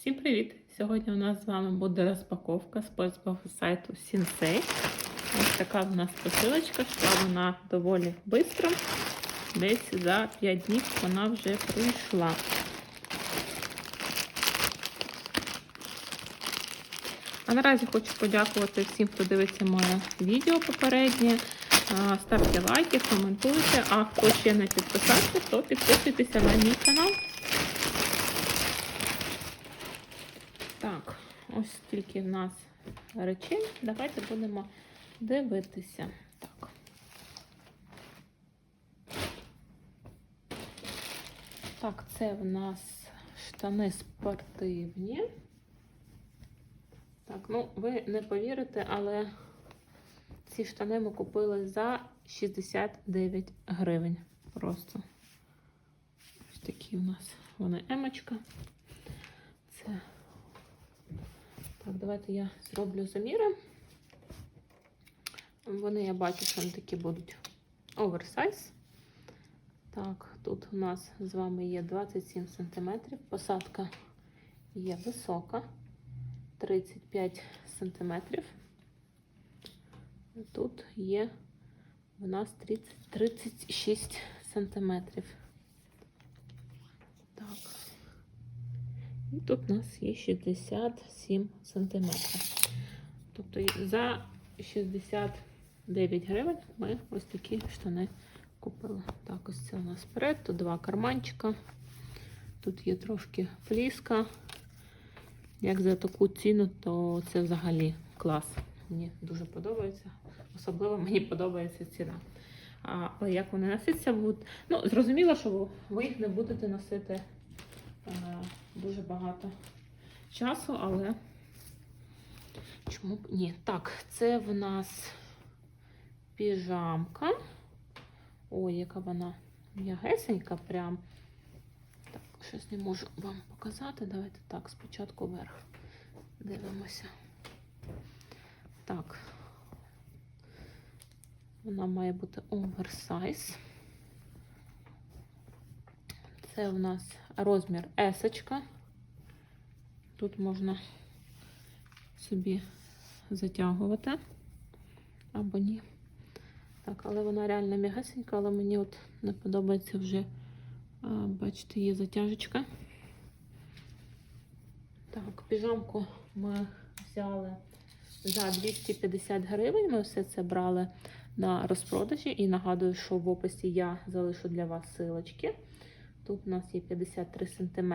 Всім привіт! Сьогодні у нас з вами буде розпаковка спортсбого сайту Sensei. Ось така в нас посилочка, йшла вона доволі швидко. Десь за 5 днів вона вже прийшла. А наразі хочу подякувати всім, хто дивиться моє відео попереднє. Ставте лайки, коментуйте. А хто ще не підписався, то підписуйтеся на мій канал. Так, ось стільки в нас речей. Давайте будемо дивитися. Так. Так, це в нас штани спортивні. Так, ну ви не повірите, але ці штани ми купили за 69 гривень. Просто ось такі у нас вони емочка. Це давайте я зроблю заміри. Вони, я бачу, що вони такі будуть оверсайз. Так, тут у нас з вами є 27 см. Посадка є висока, 35 см. Тут є у нас 30, 36 см. Так. І тут у нас є 67 сантиметрів. Тобто за 69 гривень ми ось такі штани купили. Так, ось це у нас сперед, тут два карманчика. Тут є трошки фліска. Як за таку ціну, то це взагалі клас. Мені дуже подобається. Особливо мені подобається ціна. А, Але як вони носяться, будуть. Ну, зрозуміло, що ви їх не будете носити е, дуже багато часу, але чому б ні? Так, це в нас піжамка. Ой, яка вона м'ягесенька прям. Так, щось не можу вам показати. Давайте так, спочатку вверх дивимося. Так. Вона має бути оверсайз. Це у нас розмір есочка. Тут можна собі затягувати або ні. Так, але вона реально м'ягасенька, але мені от не подобається вже, а, бачите, є затяжечка. Так, піжамку ми взяли за 250 гривень. Ми все це брали на розпродажі. І нагадую, що в описі я залишу для вас силочки. Тут у нас є 53 см.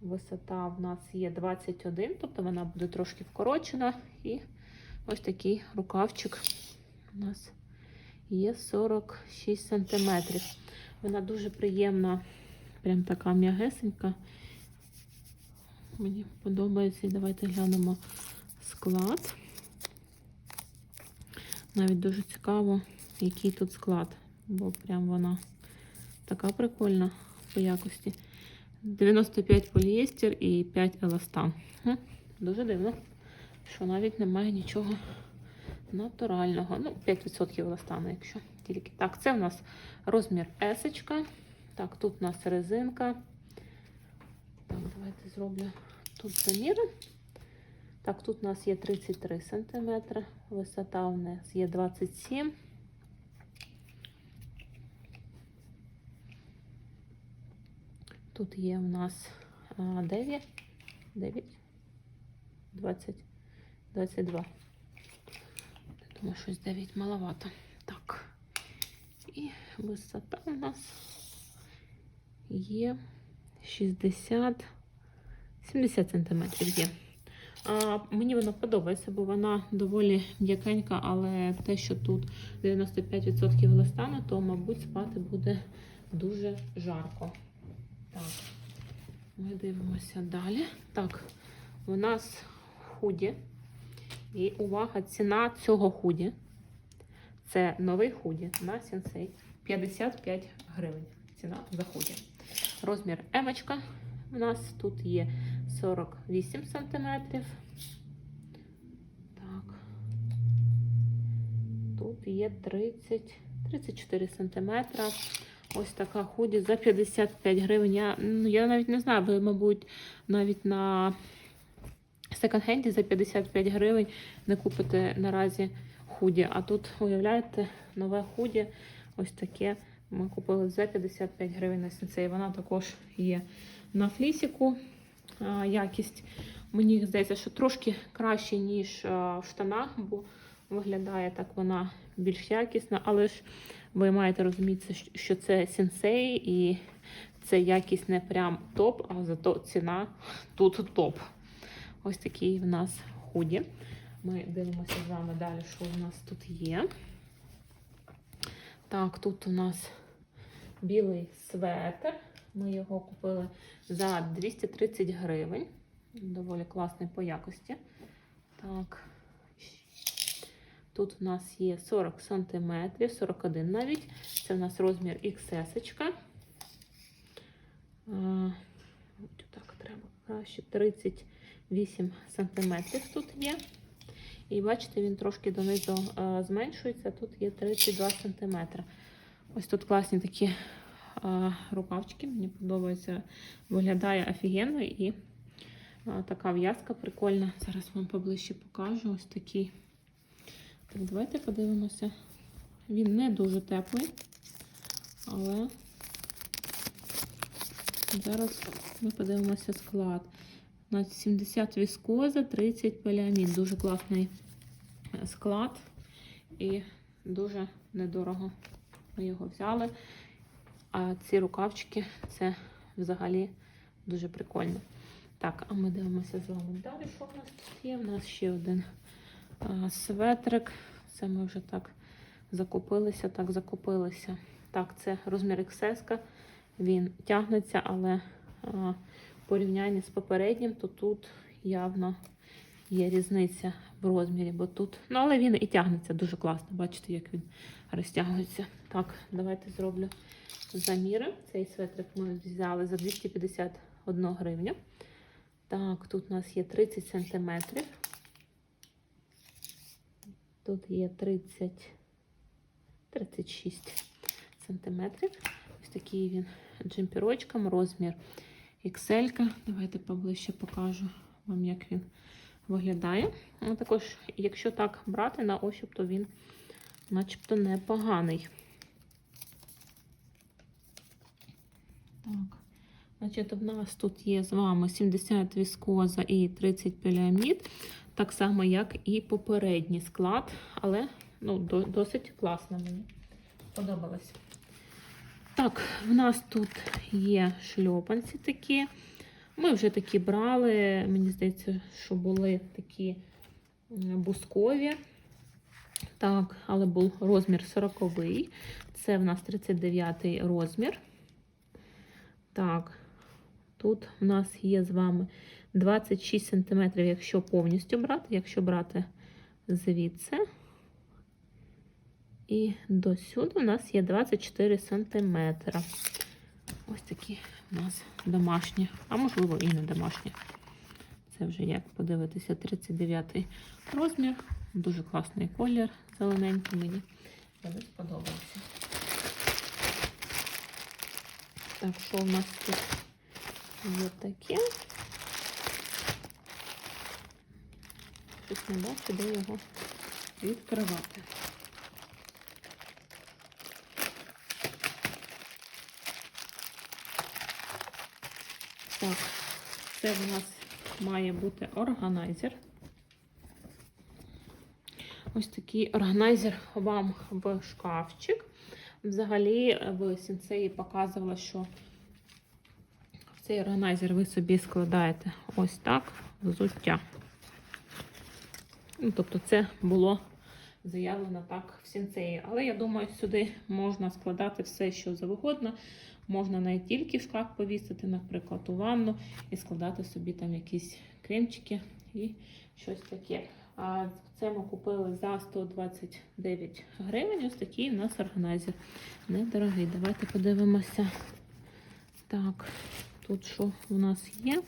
Висота в нас є 21, тобто вона буде трошки вкорочена. І ось такий рукавчик у нас є 46 см. Вона дуже приємна, прям така м'ягесенька. Мені подобається. І давайте глянемо склад. Навіть дуже цікаво, який тут склад, бо прям вона така прикольна по якості. 95 поліестер і 5 еластан. Дуже дивно, що навіть немає нічого натурального. Ну, 5% еластану, якщо тільки. Так, це в нас розмір есочка. Так, тут у нас резинка. Так, давайте зроблю тут заміри. Так, тут у нас є 33 см, висота у нас є 27 Тут є у нас 9, 9, 20, 22. Я думаю, щось 9 маловато. Так. І висота у нас є 60, 70 сантиметрів є. А, Мені вона подобається, бо вона доволі м'якенька, але те, що тут 95% еластану, то, мабуть, спати буде дуже жарко. Так, ми дивимося далі. Так, у нас худі. І увага, ціна цього худі. Це новий худі на сенсей. 55 гривень. Ціна за худі. Розмір емочка. У нас тут є 48 сантиметрів. Так. Тут є 30, 34 сантиметра. Ось така худі за 55 гривень. Я, ну, я навіть не знаю, ви, мабуть, навіть на секонд-хенді за 55 гривень не купите наразі худі. А тут, уявляєте, нове худі, ось таке. Ми купили за 55 гривень на сенсей. Вона також є на флісіку. Якість, мені здається, що трошки краще, ніж в штанах, бо виглядає так вона більш якісна, але ж ви маєте розуміти, що це сенсей і це якість не прям топ, а зато ціна тут топ. Ось такий в нас худі. Ми дивимося з вами далі, що у нас тут є. Так, тут у нас білий светр. Ми його купили за 230 гривень. Доволі класний по якості. Так. Тут у нас є 40 см, 41 навіть. Це у нас розмір XS. Так, треба краще 38 см тут є. І бачите, він трошки донизу зменшується. Тут є 32 см. Ось тут класні такі а, рукавчики. Мені подобається. Виглядає офігенно і така в'язка прикольна. Зараз вам поближче покажу. Ось такий. Так, давайте подивимося. Він не дуже теплий, але зараз ми подивимося склад. У нас 70 віскоза, 30 поліамід. Дуже класний склад і дуже недорого ми його взяли. А ці рукавчики це взагалі дуже прикольно. Так, а ми дивимося з вами далі. Що в нас тут є? У нас ще один светрик. Це ми вже так закупилися, так закупилися. Так, це розмір XS. Він тягнеться, але в порівнянні з попереднім, то тут явно є різниця в розмірі, бо тут. Ну, але він і тягнеться дуже класно. Бачите, як він розтягується. Так, давайте зроблю заміри. Цей светрик ми взяли за 251 гривню. Так, тут у нас є 30 сантиметрів. Тут є 30, 36 сантиметрів. Ось такий він джемпірочком, розмір XL. Давайте поближче покажу вам, як він виглядає. Ну, також, якщо так брати на ощуп, то він начебто непоганий. Так. Значить, в нас тут є з вами 70 віскоза і 30 поліамід, так само, як і попередній склад, але ну, до, досить класно мені сподобалось. Так, в нас тут є шльопанці такі. Ми вже такі брали, мені здається, що були такі бускові. Так, але був розмір 40 -й. Це в нас 39 розмір. Так, тут в нас є з вами 26 см, якщо повністю брати, якщо брати звідси. І до сюди у нас є 24 см. Ось такі у нас домашні, а можливо і не домашні. Це вже як подивитися, 39 розмір. Дуже класний колір, зелененький мені. Мені сподобався. Так, що у нас тут є таке? Щось не бачу, де його відкривати. Так, це в нас має бути органайзер. Ось такий органайзер вам в шкафчик. Взагалі, в сенсеї показувала, що цей органайзер ви собі складаєте ось так взуття. Ну, Тобто, це було заявлено так в сенсеї. Але я думаю, сюди можна складати все, що завгодно. Можна не тільки в шкаф повісити, наприклад, у ванну і складати собі там якісь кремчики і щось таке. А це ми купили за 129 гривень. Ось такий у нас органайзер. Недорогий. Давайте подивимося. Так, тут що у нас є?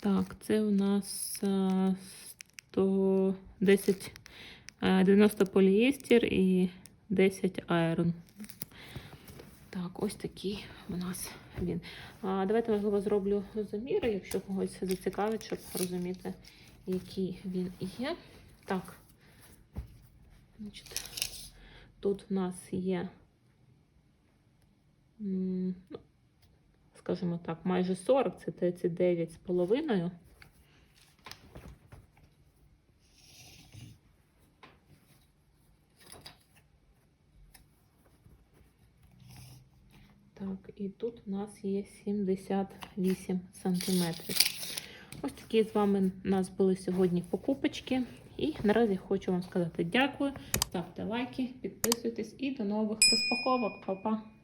Так, це у нас 110 Е, 90 полієстер і 10 айрон. Так, ось такий у нас він. А, давайте, можливо, зроблю заміри, якщо когось зацікавить, щоб розуміти, який він є. Так. Значить, тут у нас є, ну, скажімо так, майже 40, це 39 з половиною. Так, і тут у нас є 78 сантиметрів. Ось такі з вами у нас були сьогодні покупочки. І наразі хочу вам сказати дякую. Ставте лайки, підписуйтесь і до нових розпаковок. Па-па!